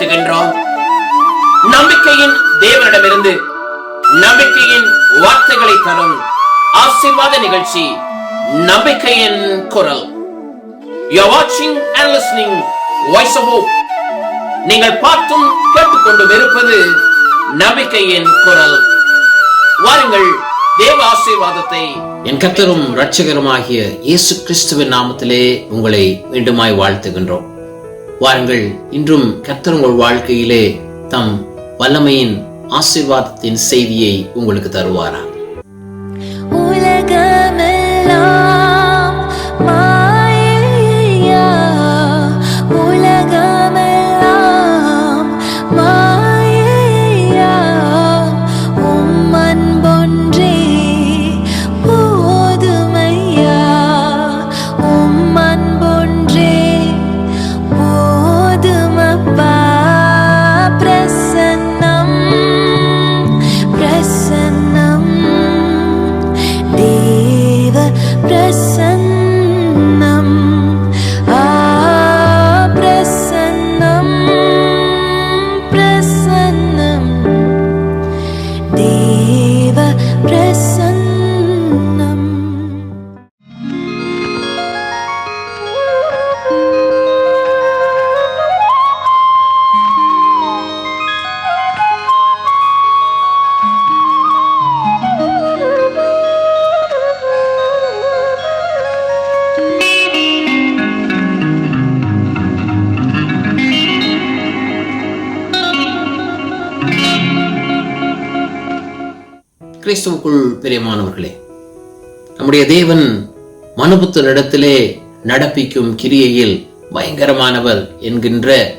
வாழ்த்துகின்றோம் நம்பிக்கையின் தேவனிடமிருந்து நம்பிக்கையின் வார்த்தைகளை தரும் ஆசீர்வாத நிகழ்ச்சி நம்பிக்கையின் குரல். You're watching and listening Voice of Hope. நீங்கள் பார்த்தும் கேட்டுக்கொண்டும் இருப்பது நம்பிக்கையின் குரல். வாருங்கள் தேவ ஆசீர்வாதத்தை என் கத்தரும் இரட்சகருமாகிய இயேசு கிறிஸ்துவின் நாமத்திலே உங்களை மீண்டுமாய் வாழ்த்துகின்றோம். வாருங்கள். இன்றும் கர்த்தர் உங்கள் வாழ்க்கையிலே தம் வல்லமையின் ஆசீர்வாதத்தின் செய்தியை உங்களுக்கு தருவாரா கிறிஸ்துவுக்குள் பிரியமானவர்களே நம்முடைய தேவன் மனுபுத்தரிடத்திலே நடப்பிக்கும் கிரியையில் பயங்கரமானவர் என்கின்ற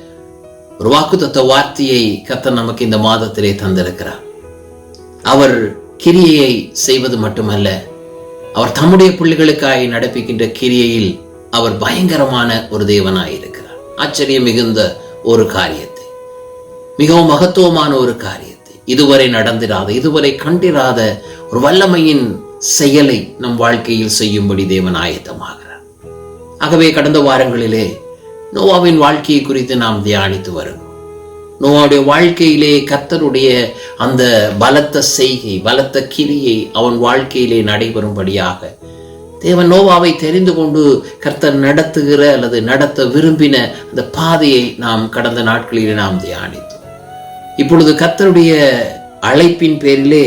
ஒரு வாக்குத்தத்த வார்த்தையை கத்தன் நமக்கு இந்த மாதத்திலே தந்திருக்கிறார். அவர் கிரியையை செய்வது மட்டுமல்ல அவர் தம்முடைய பிள்ளைகளுக்காய் நடப்பிக்கின்ற கிரியையில் அவர் பயங்கரமான ஒரு தேவனாயிருக்கிறார் ஆச்சரியம் மிகுந்த ஒரு காரியத்தை மிகவும் மகத்துவமான ஒரு காரியம் இதுவரை நடந்திராத இதுவரை கண்டிராத ஒரு வல்லமையின் செயலை நம் வாழ்க்கையில் செய்யும்படி தேவன் ஆயத்தமாகிறார். ஆகவே கடந்த வாரங்களிலே நோவாவின் வாழ்க்கையை குறித்து நாம் தியானித்து வருகிறோம். நோவாவுடைய வாழ்க்கையிலே கர்த்தருடைய அந்த பலத்த செய்கை பலத்த கிரியை அவன் வாழ்க்கையிலே நடைபெறும்படியாக தேவன் நோவாவை தெரிந்து கொண்டு கர்த்தர் நடத்துகிற அல்லது நடத்த விரும்பின அந்த பாதையை நாம் கடந்த நாட்களிலே நாம் தியானித்தோம். இப்பொழுது கத்தருடைய அழைப்பின் பேரிலே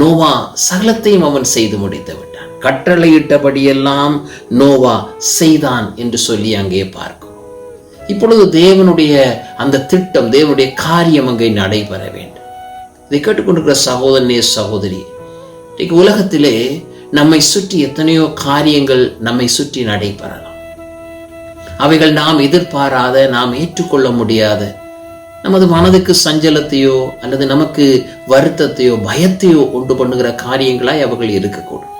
நோவா சகலத்தையும் அவன் செய்து முடித்து விட்டான். கட்டளையிட்டபடியெல்லாம் நோவா செய்தான் என்று சொல்லி அங்கே பார்க்கும். இப்பொழுது தேவனுடைய அந்த திட்டம் தேவனுடைய காரியம் அங்கே நடைபெற வேண்டும். இதை கேட்டுக்கொண்டிருக்கிற சகோதரனே சகோதரி இன்றைக்கு உலகத்திலே நம்மை சுற்றி எத்தனையோ காரியங்கள் நம்மை சுற்றி நடைபெறலாம். அவைகள் நாம் எதிர்பாராத நாம் ஏற்றுக்கொள்ள முடியாத நமது மனதுக்கு சஞ்சலத்தையோ அல்லது நமக்கு வருத்தத்தையோ பயத்தையோ உண்டு பண்ணுகிற காரியங்களாய் அவர்கள் இருக்கக்கூடும்.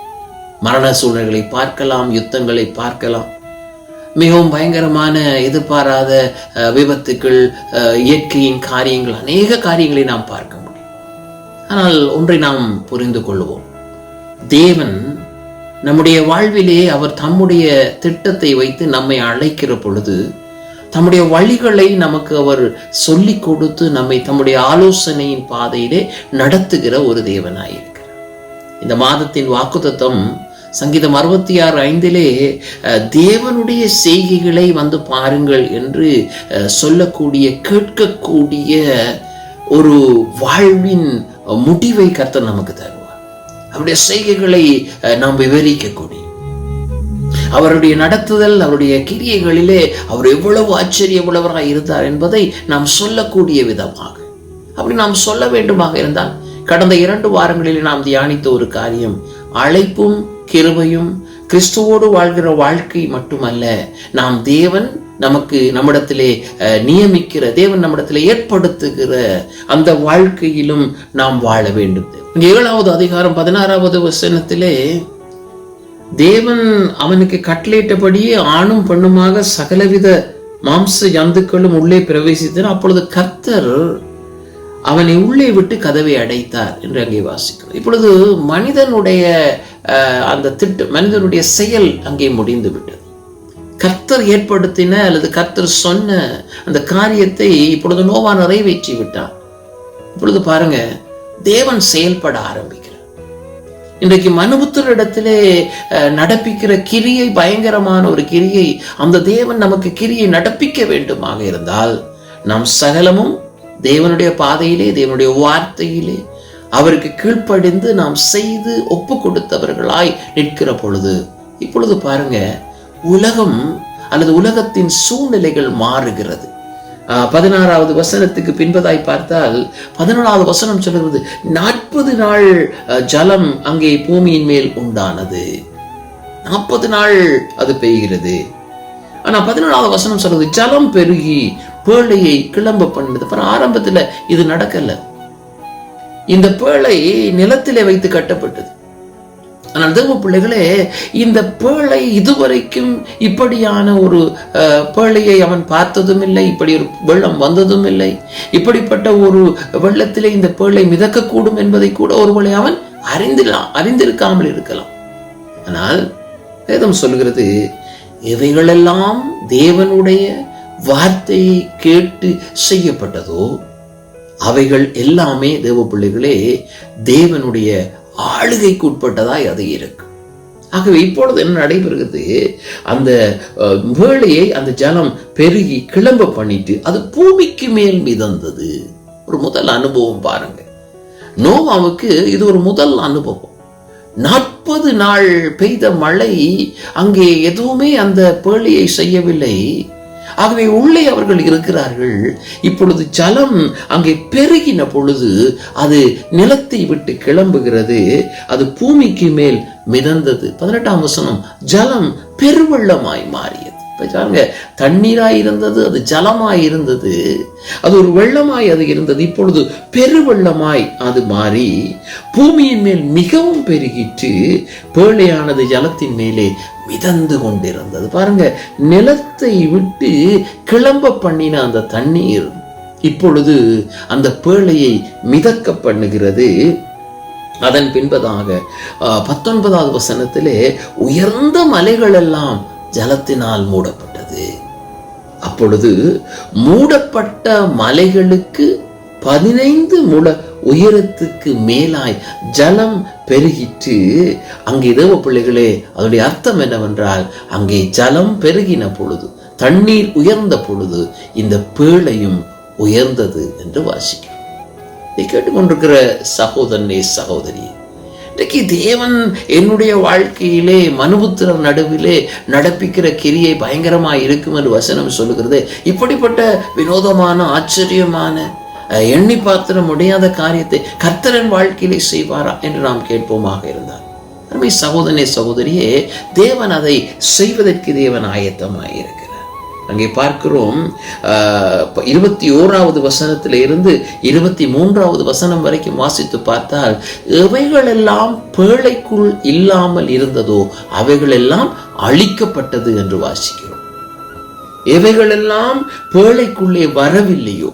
மரண சூழ்நிலைகளை பார்க்கலாம் யுத்தங்களை பார்க்கலாம். மிகவும் பயங்கரமான எதிர்பாராத அஹ், விபத்துக்கள் அஹ், இயற்கையின் காரியங்கள் அநேக காரியங்களை நாம் பார்க்க முடியும். ஆனால் ஒன்றை நாம் புரிந்து கொள்வோம். தேவன் நம்முடைய வாழ்விலே அவர் தம்முடைய திட்டத்தை வைத்து நம்மை அழைக்கிற பொழுது தம்முடைய வழிகளை நமக்கு அவர் சொல்லிக் கொடுத்து நம்மை தம்முடைய ஆலோசனையின் பாதையிலே நடத்துகிற ஒரு தேவனாயிருக்கிறார். இந்த மாதத்தின் வாக்குத்தம் சங்கீதம் அறுபத்தி ஆறு ஐந்திலே அஹ், தேவனுடைய செய்கைகளை வந்து பாருங்கள் என்று அஹ், சொல்லக்கூடிய கேட்கக்கூடிய ஒரு வாழ்வின் முடிவை கர்த்தர் நமக்கு தருவார். அவருடைய செய்கைகளை அஹ், நாம் விவரிக்கக்கூடிய அவருடைய நடத்துதல் அவருடைய கிரியைகளிலே அவர் எவ்வளவு ஆச்சரியமுள்ளவராக இருந்தார் என்பதை நாம் சொல்லக்கூடிய விதமாக. அப்படி நாம் சொல்ல வேண்டுமாக இருந்தால் கடந்த இரண்டு வாரங்களில் நாம் தியானித்த ஒரு காரியம் அழைப்பும் கிருபையும் கிறிஸ்துவோடு வாழ்கிற வாழ்க்கை மட்டுமல்ல நாம் தேவன் நமக்கு நம்மிடத்திலே அஹ், நியமிக்கிற தேவன் நம்மிடத்திலே ஏற்படுத்துகிற அந்த வாழ்க்கையிலும் நாம் வாழ வேண்டும். ஏழாவது அதிகாரம் பதினாறாவது வசனத்திலே தேவன் அவனுக்கு கட்டளையிட்டபடியே ஆணும் பெண்ணுமாக சகலவித மாம்ச ஜந்துக்களும் உள்ளே பிரவேசித்தனர். அப்பொழுது கர்த்தர் அவனை உள்ளே விட்டு கதவை அடைத்தார் என்று அங்கே வாசிக்கிறோம். இப்பொழுது மனிதனுடைய அஹ், அந்த திட்டு மனிதனுடைய செயல் அங்கே முடிந்து விட்டது கர்த்தர் ஏற்படுத்தின அல்லது கர்த்தர் சொன்ன அந்த காரியத்தை இப்பொழுது நோவா நிறைவேற்றி விட்டான் இப்பொழுது பாருங்க தேவன் செயல்பட ஆரம்பி இன்றைக்கு மனுபுத்தரிடத்திலே இடத்திலே நடப்பிக்கிற கிரியை பயங்கரமான ஒரு கிரியை அந்த தேவன் நமக்கு கிரியை நடப்பிக்க வேண்டுமாக இருந்தால் நாம் சகலமும் தேவனுடைய பாதையிலே தேவனுடைய வார்த்தையிலே அவருக்கு கீழ்ப்படிந்து நாம் செய்து ஒப்பு கொடுத்தவர்களாய் நிற்கிற பொழுது இப்பொழுது பாருங்க உலகம் அல்லது உலகத்தின் சூழ்நிலைகள் மாறுகிறது. ஆஹ், பதினாறாவது வசனத்துக்கு பின்பதாய் பார்த்தால் பதினேழாவது வசனம் சொல்கிறது நாற்பது நாள் ஜலம் அங்கே பூமியின் மேல் உண்டானது. நாற்பது நாள் அது பெய்கிறது. ஆனா பதினேழாவது வசனம் சொல்றது ஜலம் பெருகி பேழையை கிளம்ப பண்ணது அப்புறம் ஆரம்பத்துல இது நடக்கல. இந்த பேழை நிலத்திலே வைத்து கட்டப்பட்டது. ஆனால் தேவ பிள்ளைகளே இந்த பேழை இதுவரைக்கும் இப்படியான ஒரு அஹ், பேழையை அவன் பார்த்ததும் இல்லை இப்படி ஒரு வெள்ளம் வந்ததும் இல்லை இப்படிப்பட்ட ஒரு வெள்ளத்திலே இந்த பேழை மிதக்கக்கூடும் என்பதை கூட ஒருவேளை அவன் அறிந்திடலாம் அறிந்திருக்காமல் இருக்கலாம். ஆனால் வேதம் சொல்கிறது இவைகளெல்லாம் தேவனுடைய வார்த்தையை கேட்டு செய்யப்பட்டதோ அவைகள் எல்லாமே தேவ பிள்ளைகளே தேவனுடைய ஆளுகைக்கு உட்பட்டதாய் அது இருக்கு. ஆகவே இப்பொழுது என்ன நடைபெறுகிறது? அந்த வேலையை அந்த ஜலம் பெருகி கிளம்ப பண்ணிட்டு அது பூமிக்கு மேல் மிதந்தது. ஒரு முதல் அனுபவம் பாருங்க. நோவாவுக்கு இது ஒரு முதல் அனுபவம். நாற்பது நாள் பெய்த மழை அங்கே எதுவுமே அந்த பேழையை செய்யவில்லை. ஆகவே உள்ளே அவர்கள் இருக்கிறார்கள். இப்பொழுது ஜலம் அங்கே பெருகின பொழுது அது நிலத்தை விட்டு கிளம்புகிறது. அது பூமிக்கு மேல் மிதந்தது. பதினெட்டாம் வசனம் ஜலம் பெருவெள்ளமாய் மாறியது. பாருங்க தண்ணீராய் இருந்தது அது ஜலமாய் இருந்தது அது ஒரு வெள்ளமாய் அது இருந்தது. இப்பொழுது பெருவெள்ளமாய் அது மாறி பூமியின் மேல் மிகவும் பெருகிட்டு பேழையானது ஜலத்தின் மேலே மிதந்து கொண்டிருந்தது. பாருங்க நிலத்தை விட்டு கிளம்ப பண்ணின அந்த தண்ணீர் இப்பொழுது அந்த பேழையை மிதக்க பண்ணுகிறது. அதன் பின்பதாக ஆஹ், பத்தொன்பதாவது வசனத்திலே உயர்ந்த மலைகள் எல்லாம் ஜலத்தினால் மூடப்பட்டது. அப்பொழுது மூடப்பட்ட மலைகளுக்கு பதினைந்து முழ உயரத்துக்கு மேலாய் ஜலம் பெருகிற்று. அங்கே தேவ பிள்ளைகளே அதனுடைய அர்த்தம் என்னவென்றால் அங்கே ஜலம் பெருகின பொழுது தண்ணீர் உயர்ந்த பொழுது இந்த பேழையும் உயர்ந்தது என்று வாசிக்கிறோம். இதை கேட்டுக்கொண்டிருக்கிற சகோதரனே சகோதரி இன்றைக்கு தேவன் என்னுடைய வாழ்க்கையிலே மனுபுத்திரர் நடுவிலே நடப்பிக்கிற கிரியை பயங்கரமாக இருக்கும் என்று வசனம் சொல்லுகிறது. இப்படிப்பட்ட வினோதமான ஆச்சரியமான அஹ், எண்ணி பார்த்த முடியாத காரியத்தை கர்த்தரன் வாழ்க்கையிலே செய்வாரா என்று நாம் கேட்போமாக இருந்தார் அருமை சகோதரனே சகோதரியே தேவன் அதை செய்வதற்கு தேவன் ஆயத்தமாக இருக்கிறார் அங்கே பார்க்கிறோம் ஆஹ், இருபத்தி ஓராவது வசனத்தில இருந்து இருபத்தி மூன்றாவது வசனம் வரைக்கும் வாசித்து பார்த்தால் எவைகளெல்லாம் பேழைக்குள் இல்லாமல் இருந்ததோ அவைகளெல்லாம் அழிக்கப்பட்டது என்று வாசிக்கிறோம். எவைகளெல்லாம் பேழைக்குள்ளே வரவில்லையோ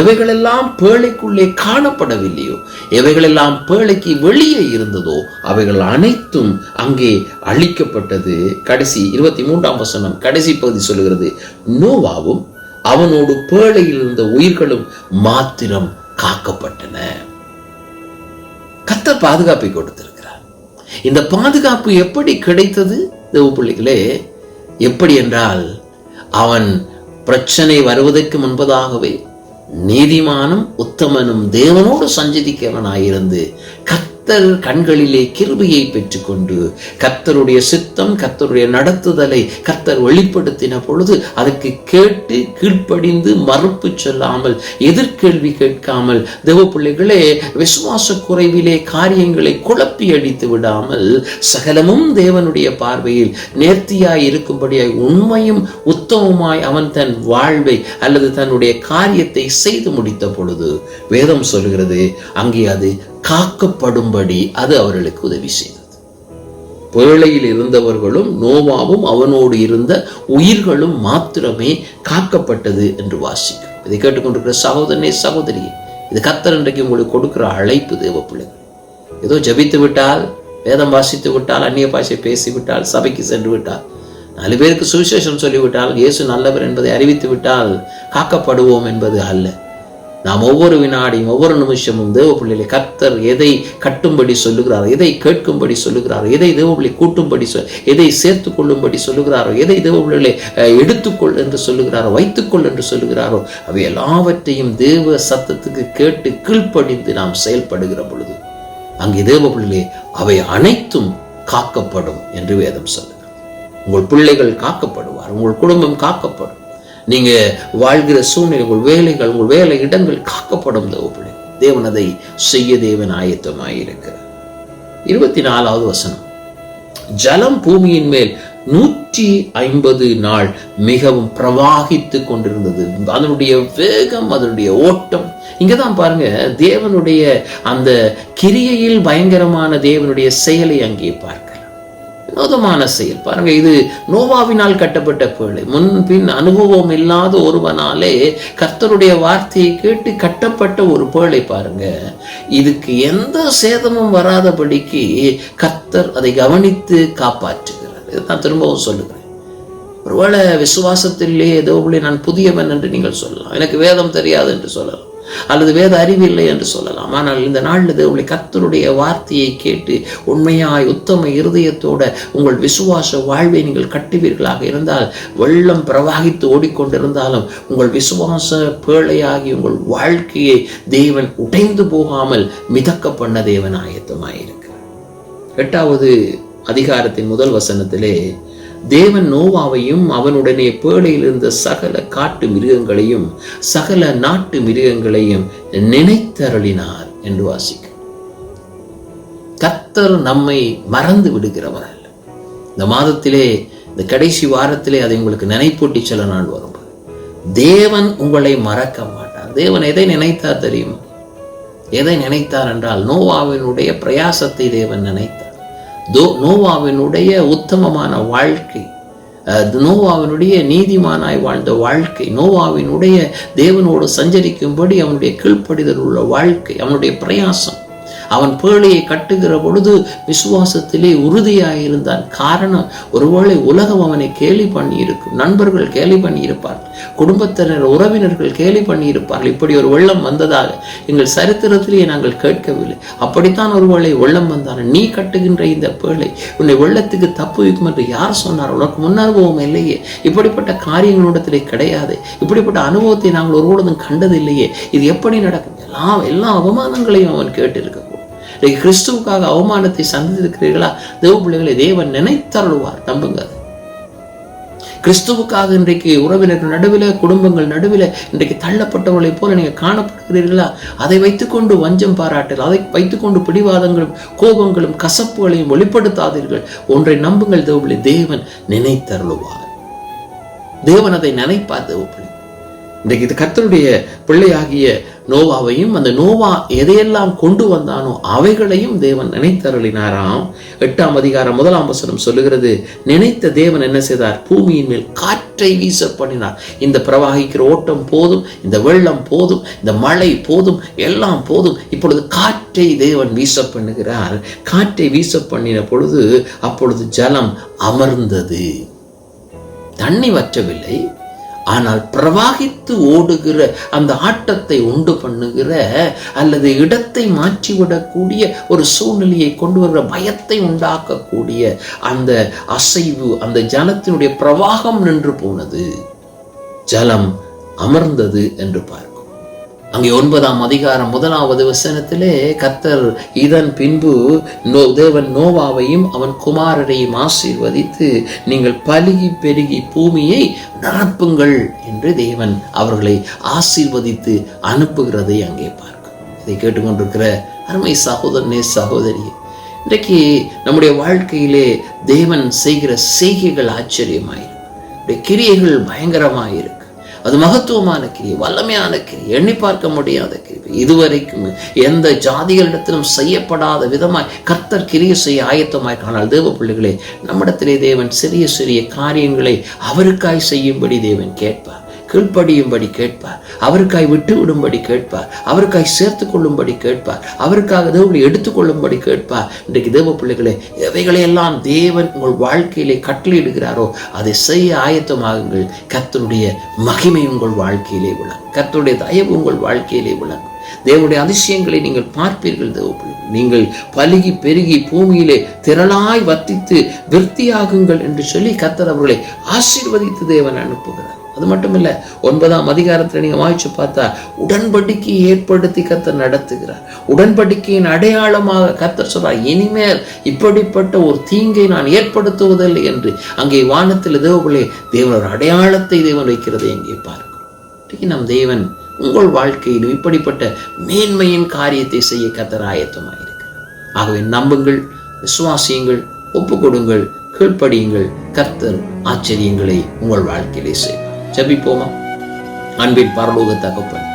எவைகளெல்லாம் பேழைக்குள்ளே காணப்படவில்லையோ எவைகளெல்லாம் பேழைக்கு வெளியே இருந்ததோ அவைகள் அனைத்தும் அங்கே அழிக்கப்பட்டது. கடைசி இருபத்தி மூன்றாம் வசனம் கடைசி பகுதி சொல்லுகிறது நோவாவும் அவனோடு பேழையில் இருந்த உயிர்களும் மாத்திரம் காக்கப்பட்டன. கத்த பாதுகாப்பை கொடுத்திருக்கிறார். இந்த பாதுகாப்பு எப்படி கிடைத்தது? தேவ பிள்ளைகளே எப்படி என்றால் அவன் பிரச்சனை வருவதற்கு முன்பதாகவே நீதிமானும் உத்தமனும் தேவனோடு சஞ்சரிக்கிறவனாயிருந்து கர்த்தர் கண்களிலே கிருபியை பெற்றுக்கொண்டு கர்த்தருடைய சித்தம் கர்த்தருடைய நடத்துதலை கர்த்தர் வெளிப்படுத்தின பொழுது அதற்கு கேட்டு கீழ்ப்படிந்து மறுப்பு சொல்லாமல் எதிர்கேள்வி கேட்காமல் தேவ பிள்ளைகளே விசுவாச குறைவிலே காரியங்களை குழப்பி அடித்து விடாமல் சகலமும் தேவனுடைய பார்வையில் நேர்த்தியாய் இருக்கும்படியாய் உண்மையும் உத்தமமாய் அவன் தன் வாழ்வை அல்லது தன்னுடைய காரியத்தை செய்து முடித்த பொழுது வேதம் சொல்கிறது அங்கே அது காக்கப்படும்படி அது அவர்களுக்கு உதவி செய்தது. புயலையில் இருந்தவர்களும் நோவாவும் அவனோடு இருந்த உயிர்களும் மாத்திரமே காக்கப்பட்டது என்று வாசிக்கும் இதை கேட்டுக்கொண்டிருக்கிற சகோதரனே சகோதரி இது கத்தர் இன்றைக்கு உங்களுக்கு கொடுக்கிற அழைப்பு தேவ பிள்ளைகள் ஏதோ ஜபித்து விட்டால் வேதம் வாசித்து விட்டால் அந்நிய பாஷை பேசிவிட்டால் சபைக்கு சென்று விட்டால் நாலு பேருக்கு சுவிசேஷம் சொல்லிவிட்டால் இயேசு நல்லவர் என்பதை அறிவித்து விட்டால் காக்கப்படுவோம் என்பது அல்ல. நாம் ஒவ்வொரு வினாடியும் ஒவ்வொரு நிமிஷமும் தேவ பிள்ளைகளை கர்த்தர் எதை கட்டும்படி சொல்லுகிறாரோ எதை கேட்கும்படி சொல்லுகிறாரோ எதை தேவ பிள்ளை கூட்டும்படி சொல் எதை சேர்த்து கொள்ளும்படி சொல்லுகிறாரோ எதை தேவ பிள்ளைகளை எடுத்துக்கொள் என்று சொல்லுகிறாரோ வைத்துக்கொள் என்று சொல்லுகிறாரோ அவை எல்லாவற்றையும் தேவ சத்தத்துக்கு கேட்டு கீழ்ப்படிந்து நாம் செயல்படுகிற பொழுது அங்கே தேவ பிள்ளைகளே அவை அனைத்தும் காக்கப்படும் என்று வேதம் சொல்லுகிறது. உங்கள் பிள்ளைகள் காக்கப்படுவார் உங்கள் குடும்பம் காக்கப்படும். நீங்க வாழ்கிற சூழ்நிலை உங்கள் வேலைகள் உங்கள் வேலை இடங்கள் காக்கப்படும் தேவப்பிள்ளை தேவன் அதை செய்ய தேவன் ஆயத்தமாயிருக்கிறார். இருபத்தி நாலாவது வசனம். ஜலம் பூமியின் மேல் நூற்றி ஐம்பது நாள் மிகவும் பிரவாகித்து கொண்டிருந்தது. அதனுடைய வேகம் அதனுடைய ஓட்டம். இங்கதான் பாருங்க தேவனுடைய அந்த கிரியையில் பயங்கரமான தேவனுடைய செயலை அங்கே பாருங்க வினோதமான செயல். பாருங்க இது நோவாவினால் கட்டப்பட்ட பேழை முன்பின் அனுபவம் இல்லாத ஒருவனாலே கர்த்தருடைய வார்த்தையை கேட்டு கட்டப்பட்ட ஒரு பேழை பாருங்க. இதுக்கு எந்த சேதமும் வராதபடிக்கு கர்த்தர் அதை கவனித்து காப்பாற்றுகிறார். இதுதான் திரும்பவும் சொல்லுகிறேன். ஒருவேளை விசுவாசத்திலே ஏதோ நான் புதியவன் என்று நீங்கள் சொல்லலாம். எனக்கு வேதம் தெரியாது என்று சொல்லலாம். அல்லது வேத அறிவில்லை என்று சொல்லலாம். ஆனால் இந்த நாளில் தேவனுடைய கத்தருடைய வார்த்தையை கேட்டு உண்மையாய் உத்தம இருதயத்தோட உங்கள் விசுவாச வாழ்வை நீங்கள் கட்டுவீர்களாக இருந்தால் வெள்ளம் பிரவாகித்து ஓடிக்கொண்டிருந்தாலும் உங்கள் விசுவாச பேழையாகி உங்கள் வாழ்க்கையை தேவன் உடைந்து போகாமல் மிதக்க பண்ண தேவன் ஆயத்தமாயிருக்கிறார் எட்டாவது அதிகாரத்தின் முதல் வசனத்திலே தேவன் நோவாவையும் அவனுடனே பேழையில் இருந்த சகல காட்டு மிருகங்களையும் சகல நாட்டு மிருகங்களையும் நினைத்தருளினார் என்று வாசிக்க கத்தர் நம்மை மறந்து விடுகிறவர். அல்ல இந்த மாதத்திலே இந்த கடைசி வாரத்திலே அதை உங்களுக்கு நினைப்பூட்டி சில நாள் வரும் தேவன் உங்களை மறக்க மாட்டார். தேவன் எதை நினைத்தார் தெரியுமா? எதை நினைத்தார் என்றால் நோவாவினுடைய பிரயாசத்தை தேவன் நினைத்தார். தோ நோவாவினுடைய உத்தமமான வாழ்க்கை. நோவாவினுடைய நீதிமானாய் வாழ்ந்த வாழ்க்கை. நோவாவினுடைய தேவனோடு சஞ்சரிக்கும்படி அவனுடைய கீழ்ப்படிதல் உள்ள வாழ்க்கை அவனுடைய பிரயாசம். அவன் பேழையை கட்டுகிற பொழுது விசுவாசத்திலே உறுதியாயிருந்தான். காரணம் ஒருவேளை உலகம் அவனை கேலி பண்ணியிருக்கும். நண்பர்கள் கேலி பண்ணியிருப்பார்கள். குடும்பத்தினர் உறவினர்கள் கேலி பண்ணி இருப்பார்கள் இப்படி ஒரு வெள்ளம் வந்ததாக எங்கள் சரித்திரத்திலேயே நாங்கள் கேட்கவில்லை. அப்படித்தான் ஒருவேளை வெள்ளம் வந்தாலும் நீ கட்டுகின்ற இந்த பேழை உன்னை வெள்ளத்துக்கு தப்பு வைக்கும் என்று யார் சொன்னார்? உனக்கு முன் அனுபவம் இல்லையே. இப்படிப்பட்ட காரியங்களிடத்திலே கிடையாது. இப்படிப்பட்ட அனுபவத்தை நாங்கள் ஒருபொழுதும் கண்டதில்லையே. இது எப்படி நடக்கும்? எல்லா எல்லா அவமானங்களையும் அவன் கேட்டிருக்க இன்னைக்கு கிறிஸ்துவுக்காக அவமானத்தை சந்தித்திருக்கிறீர்களா? தேவ பிள்ளைகளை தேவன் நினைத்தருள்வார். நம்புங்க கிறிஸ்துவுக்காக இன்றைக்கு உறவினர்கள் நடுவில் குடும்பங்கள் நடுவில் இன்றைக்கு தள்ளப்பட்டவர்களைப் போல நீங்கள் காணப்படுகிறீர்களா? அதை வைத்துக்கொண்டு வஞ்சம் பாராட்டல் அதை வைத்துக்கொண்டு பிடிவாதங்களும் கோபங்களும் கசப்புகளையும் வெளிப்படுத்தாதீர்கள். ஒன்றை நம்புங்கள். தேவபிள்ளை தேவன் நினைத்தருளுவார். தேவன் அதை நினைப்பார். தேவபிள்ளை இன்றைக்கு இது கர்த்தருடைய பிள்ளையாகிய நோவாவையும் அந்த நோவா எதையெல்லாம் கொண்டு வந்தானோ அவைகளையும் தேவன் நினைத்தருளினாராம். எட்டாம் அதிகாரம் முதலாம் வசனம் சொல்லுகிறது நினைத்த தேவன் என்ன செய்தார்? பூமியின் மேல் காற்றை வீச பண்ணினார் இந்த பிரவாகிக்கிற ஓட்டம் போதும் இந்த வெள்ளம் போதும் இந்த மழை போதும் எல்லாம் போதும். இப்பொழுது காற்றை தேவன் வீச பண்ணுகிறார் காற்றை வீச பண்ணின பொழுது அப்பொழுது ஜலம் அமர்ந்தது. தண்ணி வற்றவில்லை. ஆனால் பிரவாகித்து ஓடுகிற அந்த ஆட்டத்தை உண்டு பண்ணுகிற அல்லது இடத்தை மாற்றிவிடக்கூடிய ஒரு சூழ்நிலையை கொண்டு வர்ற பயத்தை உண்டாக்கக்கூடிய அந்த அசைவு அந்த ஜலத்தினுடைய பிரவாகம் நின்று போனது. ஜலம் அமர்ந்தது என்று பார்க்கும் அங்கே ஒன்பதாம் அதிகாரம் முதலாவது வசனத்திலே கத்தர் இதன் பின்பு நோ தேவன் நோவாவையும் அவன் குமாரரையும் ஆசீர்வதித்து நீங்கள் பலுகி பெருகி பூமியை நிரப்புங்கள் என்று தேவன் அவர்களை ஆசீர்வதித்து அனுப்புகிறதை அங்கே பார்க்கும். இதை கேட்டுக்கொண்டிருக்கிற அருமை சகோதரனே சகோதரி இன்றைக்கு நம்முடைய வாழ்க்கையிலே தேவன் செய்கிற செய்கைகள் ஆச்சரியமாயிருக்கு. கிரியைகள் பயங்கரமாயிருக்கு. அது மகத்துவமான கிரியை வல்லமையான கிரியை எண்ணி பார்க்க முடியாத கிரியை. இதுவரைக்கும் எந்த ஜாதிகளிடத்திலும் செய்யப்படாத விதமாய் கர்த்தர் கிரியை செய்ய ஆயத்தமாய் காணால் தேவ பிள்ளைகளே நம்மிடத்திலே தேவன் சிறிய சிறிய காரியங்களை அவருக்காய் செய்யும்படி தேவன் கேட்பார். கீழ்ப்படியும்படி கேட்பார் அவருக்காய் விட்டு விடும்படி கேட்பார் அவருக்காய் சேர்த்து கொள்ளும்படி கேட்பார் அவருக்காக தேவனை எடுத்துக்கொள்ளும்படி கேட்பார் இன்றைக்கு தேவ பிள்ளைகளே எவைகளை எல்லாம் தேவன் உங்கள் வாழ்க்கையிலே கட்டளையிடுகிறாரோ அதை செய்ய ஆயத்தமாகுங்கள். கத்தருடைய மகிமை உங்கள் வாழ்க்கையிலே விளங்கும் கத்தருடைய தயவு உங்கள் வாழ்க்கையிலே விளங்கும் தேவனுடைய அதிசயங்களை நீங்கள் பார்ப்பீர்கள் தேவப்பிள்ளை நீங்கள் பலுகி பெருகி பூமியிலே திரளாய் வர்த்தித்து விருத்தியாகுங்கள் என்று சொல்லி கத்தர் அவர்களை ஆசீர்வதித்து தேவன் அனுப்புகிறார். அது மட்டுமில்ல ஒன்பதாம் அதிகாரத்தில் நீங்கள் வாய்ச்சு பார்த்தா உடன்படிக்கையை ஏற்படுத்தி கர்த்தர் நடத்துகிறார். உடன்படிக்கையின் அடையாளமாக கத்தர் சொல்றார் இனிமேல் இப்படிப்பட்ட ஒரு தீங்கை நான் ஏற்படுத்துவதில்லை என்று. அங்கே வானத்தில் தேவபிள்ளை தேவனோட அடையாளத்தை தேவன் வைக்கிறதை எங்கே பார்க்கும். நம் தேவன் உங்கள் வாழ்க்கையிலும் இப்படிப்பட்ட மேன்மையின் காரியத்தை செய்ய கத்தர் ஆயத்தமாயிருக்கிறார். ஆகவே நம்புங்கள் விசுவாசியுங்கள் ஒப்பு கொடுங்கள் கீழ்ப்படியுங்கள். கர்த்தர் ஆச்சரியங்களை உங்கள் வாழ்க்கையிலே செய்யும் ஜபிப்போமா? அன்பின் பரலோக தகப்பன்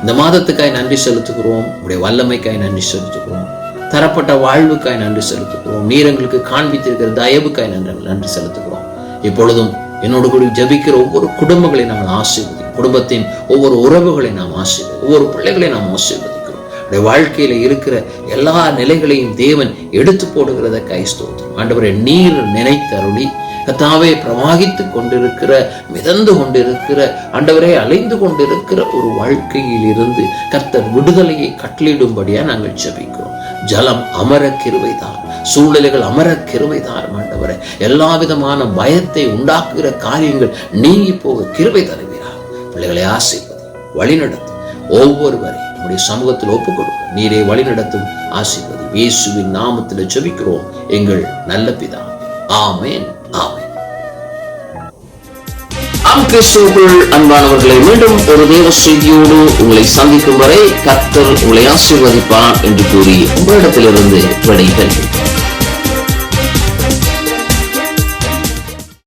இந்த மாதத்துக்காய் நன்றி செலுத்துகிறோம். உடைய வல்லமைக்காய் நன்றி செலுத்துகிறோம். தரப்பட்ட வாழ்வுக்காய் நன்றி செலுத்துகிறோம். நீர் எங்களுக்கு காண்பித்திருக்கிற தயவுக்காய் நன்றி நன்றி செலுத்துகிறோம். இப்பொழுதும் என்னோடு கூட ஜபிக்கிற ஒவ்வொரு குடும்பங்களை நாங்கள் ஆசீர்வதி குடும்பத்தின் ஒவ்வொரு உறவுகளை நாம் ஆசீர்வதி ஒவ்வொரு பிள்ளைகளை நாம் ஆசீர்வதிக்கிறோம். உடைய வாழ்க்கையில இருக்கிற எல்லா நிலைகளையும் தேவன் எடுத்து போடுகிறத கைஸ்தோத்திரம் ஆண்டவரை நீர் நினைத்தருளி. கத்தாவே பிரவாகித்து கொண்டிருக்கிற மிதந்து கொண்டிருக்கிற ஆண்டவரே அலைந்து கொண்டிருக்கிற ஒரு வாழ்க்கையில் இருந்து கர்த்தர் விடுதலையை கட்டளிடும்படியா நாங்கள் ஜபிக்கிறோம். ஜலம் அமர கிருவைதான் சூழ்நிலைகள் அமர கிருவைதான் ஆண்டவரே. எல்லா விதமான பயத்தை உண்டாக்குகிற காரியங்கள் நீங்கி போக கிருவை தருவீரா பிள்ளைகளை ஆசைப்பது வழிநடத்தும் ஒவ்வொருவரையும் நம்முடைய சமூகத்தில் ஒப்புக் கொடுக்கும் நீரை வழிநடத்தும் ஆசைப்பது இயேசுவின் நாமத்தில் ஜபிக்கிறோம். எங்கள் நல்ல பிதா. ஆமேன். ஆம் கிறிஸ்துவுக்குள் அன்பானவர்களை மீண்டும் ஒரு தேவ செய்தியோடு உங்களை சந்திக்கும் வரை கத்தர் உங்களை ஆசீர்வதிப்பான் என்று கூறி உங்களிடத்திலிருந்து விடைபெறுகிறேன்.